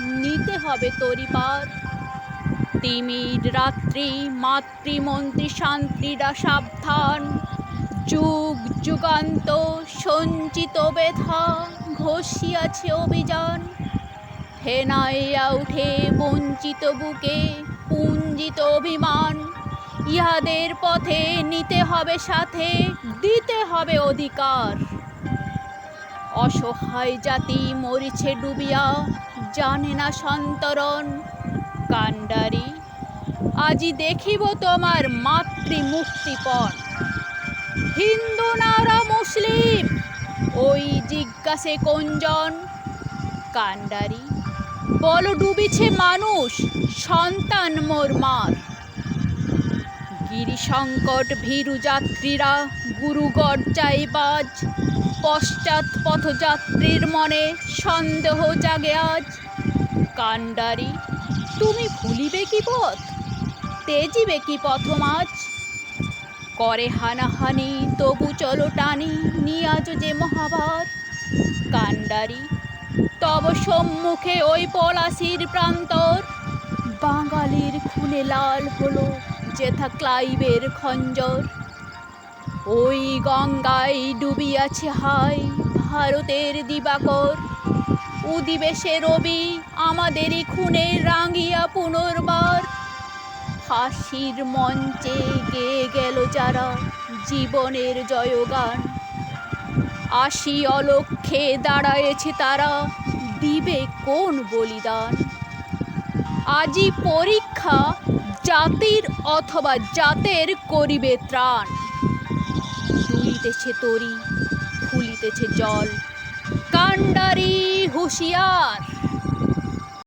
নিতে হবে তরি পার তিমির রাত্রি, মাতৃমন্ত্রী শান্তিরা সাবধান। যুগ যুগান্ত সঞ্চিত বেথা ঘষিয়াছে অভিযান। ফেনাইয়া উঠে বঞ্চিত বুকে পুঞ্জিত অভিমান। ইহাদের পথে নিতে হবে সাথে, দিতে হবে অধিকার। অসহায় জাতি মরিছে ডুবিয়া, জানে না সন্তরণ। কাণ্ডারি আজি দেখিব তোমার মাতৃ মুক্তিপণ হিন্দু নারা মুসলিম? ওই জিজ্ঞাসে কোনজন? কাণ্ডারি বল ডুবিছে মানুষ, সন্তান মোর মার। গিরি সংকট ভীরু যাত্রীরা গুরু গর্জাই বাজ। পশ্চাৎ পথযাত্রীর মনে সন্দেহ জাগে আজ। কাণ্ডারি, তুমি ভুলিবে কি পথ? তেজিবে কি পথমাজ করে হানাহানি, তবু চলো টানি নিয়াজ যে মহাভার কাণ্ডারি, তব সম্মুখে ওই পলাশির প্রান্তর। বাঙালির খুনে লাল হলো যেথা ক্লাইবের খঞ্জর, ওই গঙ্গায় ডুবিয়াছে হাই ভারতের দিবাকর। উদিবে সে রবি আমাদেরই খুনে রাঙিয়া পুনর্বার। হাসির মঞ্চে গেয়ে গেল যারা জীবনের জয়গান। আশি অলক্ষে দাঁড়ায়েছে তারা, দিবে কোন বলিদান? আজি পরীক্ষা জাতির অথবা জাতের করিবে ত্রাণ। দুলিতেছে তরি ফুলিতেছে জল কাণ্ডারি হুঁশিয়ার।